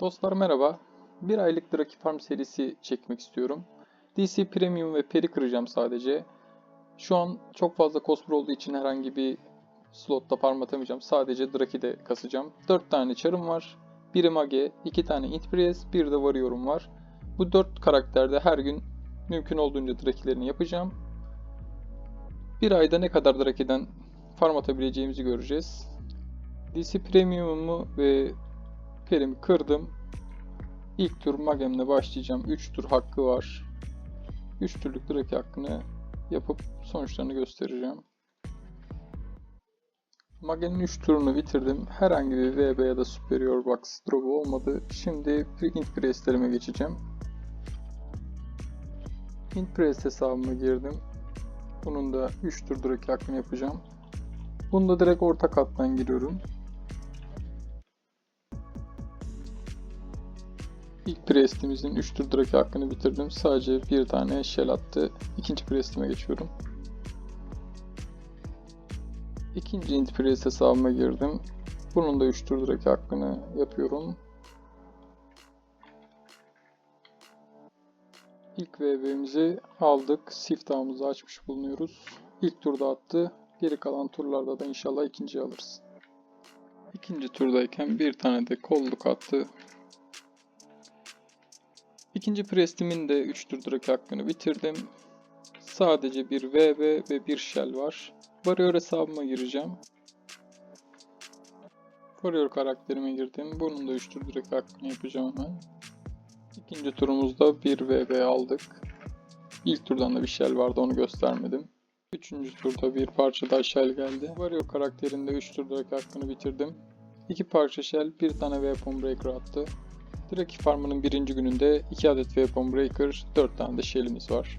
Dostlar merhaba. Bir aylık Draki Farm serisi çekmek istiyorum. DC Premium ve Peri kıracağım sadece. Şu an çok fazla cosplay olduğu için herhangi bir slotta farm atamayacağım. Sadece Draki'de kasacağım. 4 tane çarım var. Biri Mage, 2 tane Int Priest, bir de Warrior'um var. Bu 4 karakterde her gün mümkün olduğunca Draki'lerini yapacağım. Bir ayda ne kadar Draki'den farm atabileceğimizi göreceğiz. DC Premium'umu ve Perimi kırdım. İlk tur Magem'le başlayacağım. 3 tur hakkı var. 3 turluk Draki hakkını yapıp sonuçlarını göstereceğim. Magen'in 3 turunu bitirdim. Herhangi bir VB ya da Superior Box drop'u olmadı. Şimdi Int Priest'lerime geçeceğim. Int Priest hesabıma girdim. Bunun da 3 tur Draki hakkını yapacağım. Bunda direkt orta kattan giriyorum. İlk prestimizin 3 tur draki hakkını bitirdim. Sadece bir tane shell attı. İkinci prestime geçiyorum. İkinci int prest hesabıma girdim. Bunun da 3 tur draki hakkını yapıyorum. İlk VB'mizi aldık. Siftahımızı açmış bulunuyoruz. İlk turda attı. Geri kalan turlarda da inşallah ikinci alırız. İkinci turdayken bir tane de kolluk attı. İkinci prestimin de 3 tur draki hakkını bitirdim. Sadece bir VB ve bir shell var. Warrior hesabıma gireceğim. Warrior karakterime girdim. Bunun da 3 tur draki hakkını yapacağım hemen. İkinci turumuzda bir VB aldık. İlk turdan da bir shell vardı onu göstermedim. Üçüncü turda bir parça daha shell geldi. Warrior karakterinde 3 tur draki hakkını bitirdim. İki parça shell, bir tane weapon breaker attı. Draki Farm'ının birinci gününde 2 adet Weapon Breaker, 4 tane de Shell'imiz var.